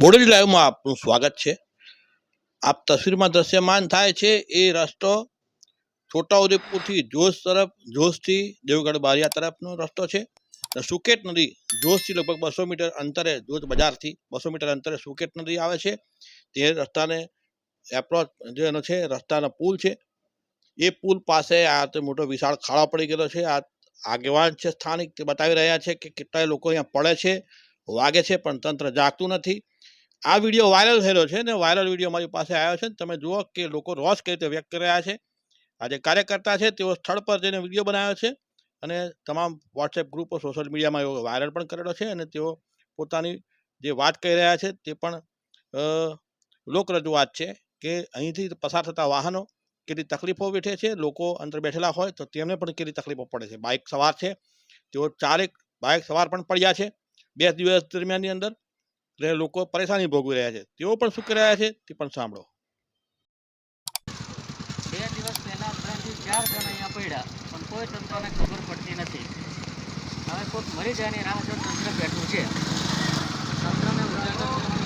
બોડેલી લાઈવમાં આપનું સ્વાગત છે. આપ તસવીરમાં દ્રશ્યમાન થાય છે એ રસ્તો છોટાઉદેપુરથી જોશ તરફ, જોશથી દેવગઢ બારિયા તરફનો રસ્તો છે. સુકેત નદી જોશથી લગભગ બસો મીટર અંતરે જોશ બજારથી બસો મીટર અંતરે સુકેત નદી આવે છે. તે રસ્તાને એપ્રોચ જે એનો છે, રસ્તાનો પુલ છે. એ પુલ પાસે આ મોટો વિશાળ ખાડો પડી ગયેલો છે. આ આગેવાન છે, સ્થાનિક તે બતાવી રહ્યા છે કે કેટલાય લોકો અહીંયા પડે છે, વાગે છે, પણ તંત્ર જાગતું નથી. આ વીડિયો વાયરલ થયેલો છે ને વાયરલ વીડિયો મારી પાસે આવ્યો છે તમે જુઓ કે લોકો રોષ કઈ રીતે વ્યક્ત કર્યા છે. આ જે કાર્યકર્તા છે તેઓ સ્થળ પર જઈને વીડિયો બનાવ્યો છે અને તમામ વોટ્સએપ ગ્રુપો સોશિયલ મીડિયામાં એવો વાયરલ પણ કરેલો છે અને તેઓ પોતાની જે વાત કહી રહ્યા છે તે પણ લોક રજૂઆત છે કે અહીંથી પસાર થતા વાહનો કેટલી તકલીફો વેઠે છે, લોકો અંદર બેઠેલા હોય તો તેમને પણ કેટલી તકલીફો પડે છે. બાઇક સવાર છે, તેઓ ચારેક બાઇક સવાર પણ પડ્યા છે. બે દિવસ દરમિયાનની અંદર એટલે લોકો પરેશાની ભોગવી રહ્યા છે. તેઓ પણ શું કરી રહ્યા છે તે પણ સાંભળો. બે દિવસ પહેલા ત્રણથી ચાર જણ અહીંયા પડ્યા, પણ કોઈ તંત્રને ખબર પડતી નથી. હવે કોઈક મરી જાય રાહ જો તંત્ર બેઠું છે. તંત્રને ઉજાગર